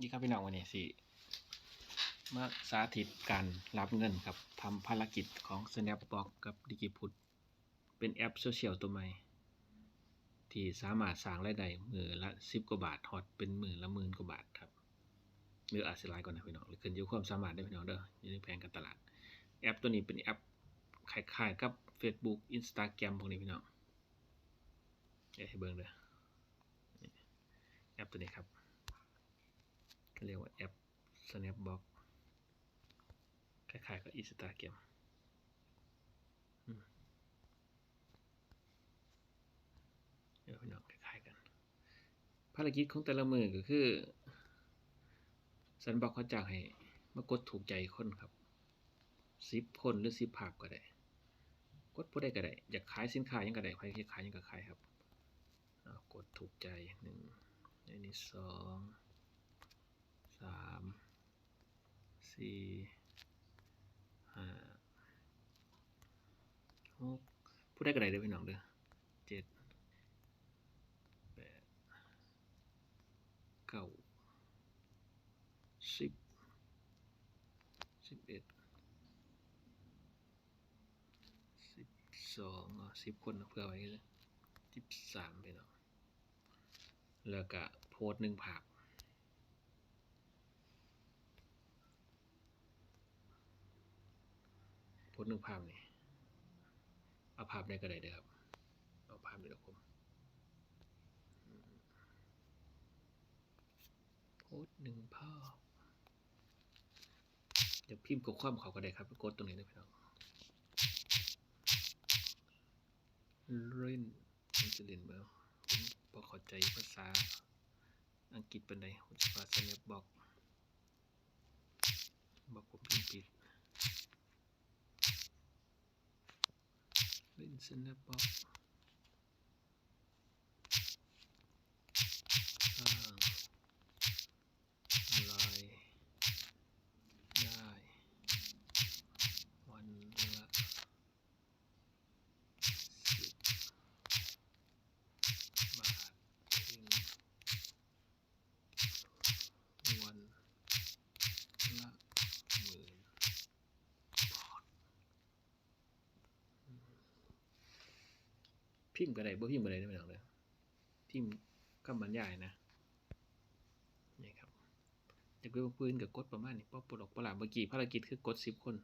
นี่ครับพี่น้องวันนี้สิมาสาธิตการรับเงินครับทำภารกิจของ Snapbox กับดิกิพุทเป็นแอปโซเชียลตัวใหม่ ที่สามารถสร้างรายได้มือละสิบกว่าบาทฮอตเป็นหมือละหมื่นกว่าบาทครับหรืออาจจะหลายกว่านะพี่น้องหรือขึ้นอยู่ความสามารถได้พี่น้องเด้ออยู่ในแผนการตลาด แอปตัวนี้เป็นแอปคล้ายๆกับ Facebook Instagram พวกนี้พี่น้องเดี๋ยวให้เบิ่งเด้อแอปตัวนี้ครับ เรียกว่าแอป Snapbox คล้ายๆกับ Instagram อืมเดี๋ยวพี่น้องคล้ายๆกัน ภารกิจของแต่ละมือก็คือสันบอกเขาจางให้มากดถูกใจคนครับสิบคนหรือสิบภาพก็ได้ กดผู้ใดก็ได้ อยากขายสินค้ายังก็ได้ใครที่ขายยังก็ขายครับกดถูกใจหนึ่งอันนี้สอง สามสี่ห้าหกผู้ใดก็ได้เด้อพี่น้องเด้อเจ็ดแปดเก้าสิบสิบเอ็ดสิบสองอะสิบคนเพื่อไว้เลยสิบสามไปเนาะแล้วก็โพสต์หนึ่งภา พโพสหนึ่งภาพนี่เอาภาพได้ก็ได้เด้อครับ เอาภาพนี้ครับผมโพสหนึ่งภาพเดี๋ยวพิมพ์กับความเขาก็ได้ครับกดตรงนี้นะพี่น้องเล่นมันจะเล่นแบบพอเข้าใจภาษาอังกฤษเป็นไดผมจะภาษาเน็ตบอกบอกผมพิมพ์ผิด เล่นสแนปบ็อกสร้างรายได้วันละสิบบาทถึงวันละหมื่นบาท พิมพ์ก็ได้บ่พิมพ์ก็ได้ได้ไหมน้องเลยพิมพ์คำบรรยายนะนี่ครับจากเรื่องปืนกับกดประมาณนี้ป๊อปปลอกปลาเมื่อกี้ภารกิจคือกดสิบคน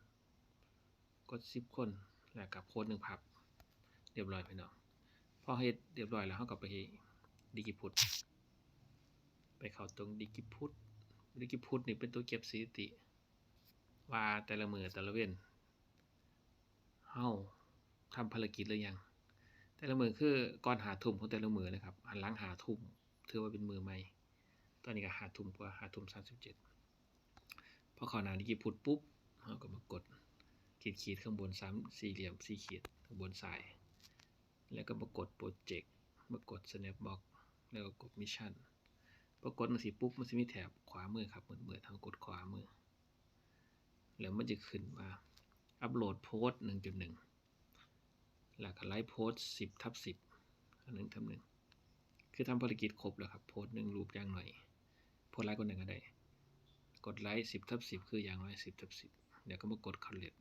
กดสิบคน แล้วกับโค้ดหนึ่งพับ เรียบร้อยพี่น้องพอเฮ็ดเรียบร้อยแล้วเขาก็ไปดิกิพุทไปเข้าตรงดิกิพุทดิกิพุทนี่เป็นตัวเก็บสถิติ ว่าแต่ละมือแต่ละเว้นเฮาทำภารกิจหรือยัง แต่ละมือคือก่อนหาทุ่มของแต่ละมือนะครับหันหลังหาทุ่มถือว่าเป็นมือใหม่ตอนนี้ก็หาทุ่มกว่าหาทุ่มสามสิบเจ็ดพอเขอนาดิกิพุดปุ๊บเราก็มากดขีดขีดข้างบนสามสี่เหลี่ยมสี่ขีดข้างบนสาย แล้วก็มากดโปรเจกต์มากด snapbox แล้วก็กดมิชชั่นพอกดมันสิปุ๊บมันจะมีแถบขวามือครับเหมือนเมือทางกดขวามือ แล้วมันจะขึ้นมาอัปโหลดโพสต์หนึ่งจุดหนึ่ง แล้วก็ไลฟ์โพสสิบทับสิบอันหนึ่งทำหนึ่งคือทำภารกิจครบแล้วครับ โพสหนึ่งรูปอย่างหน่อย โพสไลค์คนหนึ่งก็ได้ กดไลค์สิบทับสิบคืออย่างน้อยสิบทับสิบเดี๋ยวก็มากดคอนเลต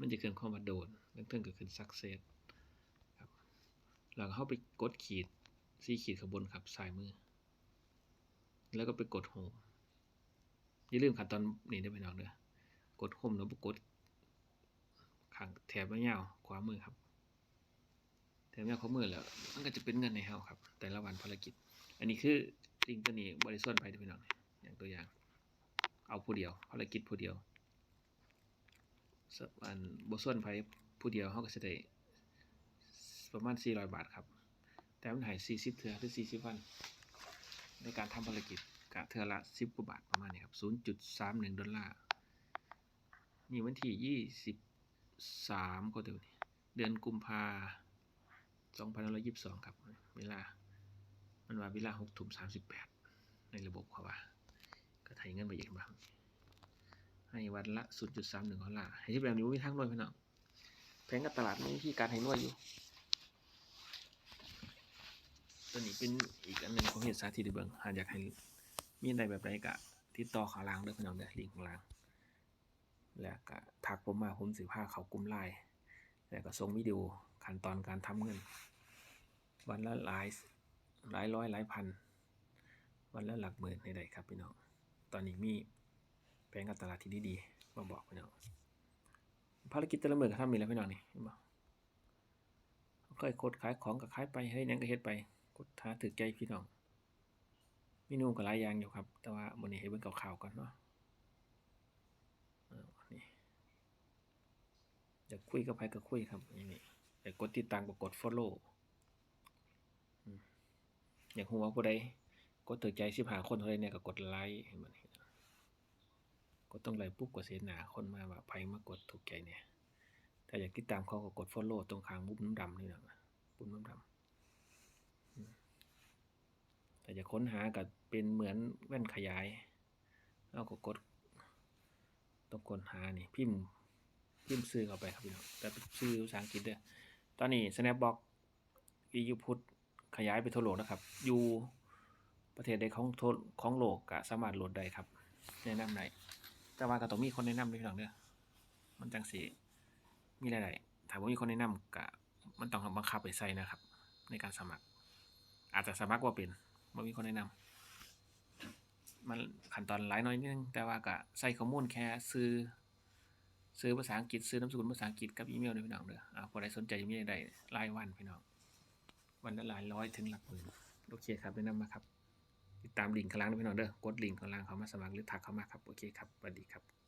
มันจะขึ้นข้อมาโดนเรื่องก็ขึ้นสักเซสครับแล้วก็เข้าไปกดขีดสีขีดข้างบนครับซ้ายมือ แล้วก็ไปกดโฮมอย่าลืมขั้นตอนนี้ได้ไหมน้องเด้อกดโฮมแล้วไปกด ข้างแถบยาวขวามือครับแถบยาวขวามือแล้วมันก็จะเป็นเงินในเฮาครับ แต่ละวันภารกิจ อันนี้คือลิงก์ตัวนี้บริส่วนไปด้วยน้องอย่างตัวอย่าง เอาผู้เดียวภารกิจผู้เดียวสักอันบส่วนไปผู้เดียวเขาก็จะได้ประมาณ 400 บาทครับแต่มันหาย 40 เทือหรือ 40 วัน ในการทำภารกิจกะเทือละ 10กว่าบาทประมาณนี้ครับ 0.31 ดอลลาร์ นี่วันที่ 20 สามก็เดี๋ยวนี้เดือนกุมภาสองพันร้อยยี่สิบสองครับ เวลา มันว่าเวลาหกทุ่มสามสิบแปดในระบบเขาว่า ก็ไทยเงินไปอีกบ้างให้วันละศูนย์จุดสามหนึ่งดอลลาร์ให้ที่แบบนี้ไม่ทั้งรวยพี่น้องแพงกับตลาดไม่มีที่การให้รวยอยู่ตัวนี้เป็นอีกอันหนึ่งของเหตุสาธิตให้เบิงหากอยากให้มีอะไรแบบใดก็ติดต่อข้างล่างด้อพี่น้องเด้อลิงก์ข้างล่าง แล้วก็ทักผมมาผมสิพาเขากลุ่มไลน์แล้วก็ส่งวิดีโอขั้นตอนการทำเงิน วันละหลายหลายร้อยหลายพัน วันละหลักหมื่นใดๆครับพี่น้อง ตอนนี้มีแผนการตลาดที่ดีๆมาบอกพี่น้องภารกิจแต่ละมือก็ทำมีแล้วพี่น้องนี่เห็นบ่เคยกดขายของก็ขายไปเฮ้ยหยังก็เฮ็ดไปกดหาถึกใจพี่น้องเมนูก็หลายอย่างอยู่ครับ แต่ว่ามื้อนี้ให้เบิ่งข่าวๆก่อนเนาะ นี่อยากคุยกับใครก็คุยครับอย่างนี้อยากกดติดตามก็กด follow อยากฮู้ว่าผู้ใดกดถึกใจ15คนเท่าใดเนี่ยก็กดไลค์ให้มันเห็นกดต้องไลค์ปุ๊บก็สิเห็นหนาคนมาว่าไผมากดถูกใจเนี่ยถ้าอยากติดตามเขาก็กด follow ตรงข้างมุมน้ำดำนี่นะปุ่มน้ำดำแต่จะค้นหากับเป็นเหมือนแว่นขยายเราก็กด ตรงค้นหานี่พิมพ์พิมพ์ซื้อเข้าไปครับพี่น้องแต่เป็นชื่อภาษาอังกฤษเด้อตอนนี้ Snapbox EU พุทธขยายไปทั่วโลกนะครับ อยู่ประเทศใดของทั่วของโลกก็สามารถโหลดได้ครับ แนะนำได้แต่ว่าก็ต้องมีคนแนะนำด้วยพี่น้องเด้อมันจังสิมีหลายๆถ้าว่ามีคนแนะนำก็มันต้องบังคับไปใส่นะครับ ในการสมัคร อาจจะสมัครว่าเป็นบ่มีคนแนะนำ มันขั้นตอนหลายน้อยนิดนึง แต่ว่าก็ใส่ข้อมูลแค่ซื้อซื้อภาษาอังกฤษซื้อนามสกุลภาษาอังกฤษกับอีเมลเด้อพี่น้องเด้ออ่าคนใดสนใจจะมีได้รายวันพี่น้อง วันละหลายร้อยถึงหลักหมื่นโอเคครับแนะนำมาครับ ติดตามลิงก์ข้างล่างด้วยพี่น้องเด้อกดลิงก์ข้างล่างเขามาสมัครหรือทักเข้ามาครับโอเคครับสวัสดีครับ